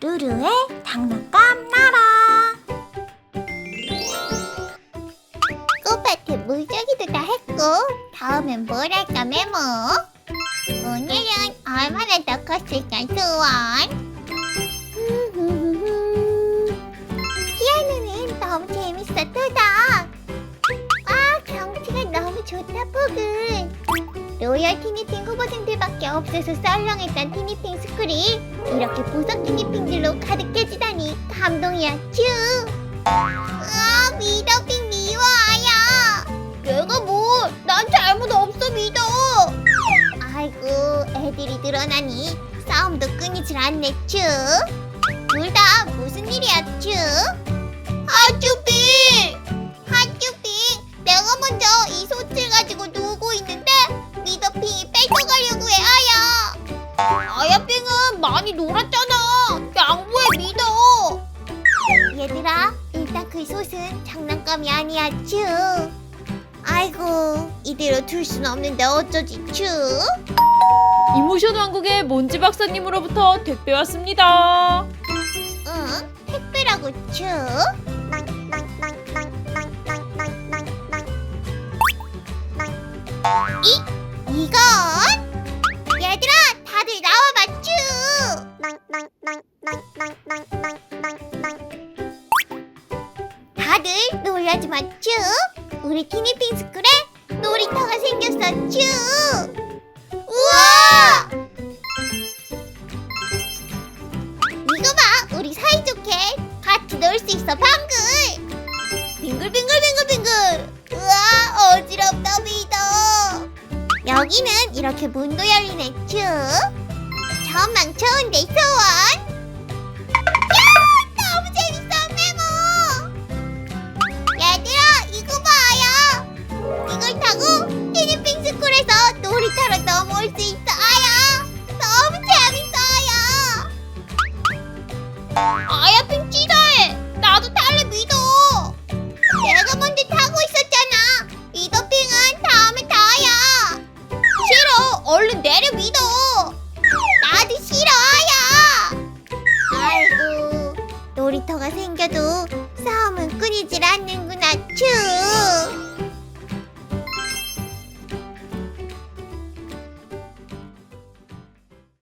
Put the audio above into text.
루루의 장난감 나라. 꽃밭에 물저기도 다 했고 다음엔 뭘 할까 메모? 오늘은 얼마나 더 컸을까 소원 로열 티니핑 후보생들밖에 없어서 썰렁했던 티니핑 스쿨이 이렇게 보석 티니핑들로 가득해지다니 감동이야 쭈 아, 미더핑 미워야. 내가 뭐? 난 잘못 없어, 미더. 아이고, 애들이 늘어나니 싸움도 끊이질 않네, 쭈. 놀았잖아. 양보해, 미더. 얘들아, 일단 그 솥은 장난감이 아니야, 쭈. 아이고, 이대로 둘 순 없는데 어쩌지, 쭈? 이모션 왕국의 몬지 박사님으로부터 택배 왔습니다. 응? 택배라고, 쭈? 이, 이건? 다들 놀라지 마, 쭈! 우리 티니핑 스쿨에 놀이터가 생겼어, 쭈! 우와! 이거 봐, 우리 사이좋게 같이 놀 수 있어, 방글! 빙글빙글빙글빙글! 우와, 어지럽다, 미더! 여기는 이렇게 문도 열리네, 쭈! 전망 좋은데, 소원! 야! 타고 티니핑 스쿨에서 놀이터로 넘어올 수 있어, 아야! 너무 재밌어요! 아야 핑 찌다해! 나도 탈래 믿어! 내가 먼저 타고 있었잖아! 미더핑은 다음에 타야! 싫어! 얼른 내려 믿어! 나도 싫어, 아야! 아이고, 놀이터가 생겨도 싸움은 끊이질 않는구나, 츄!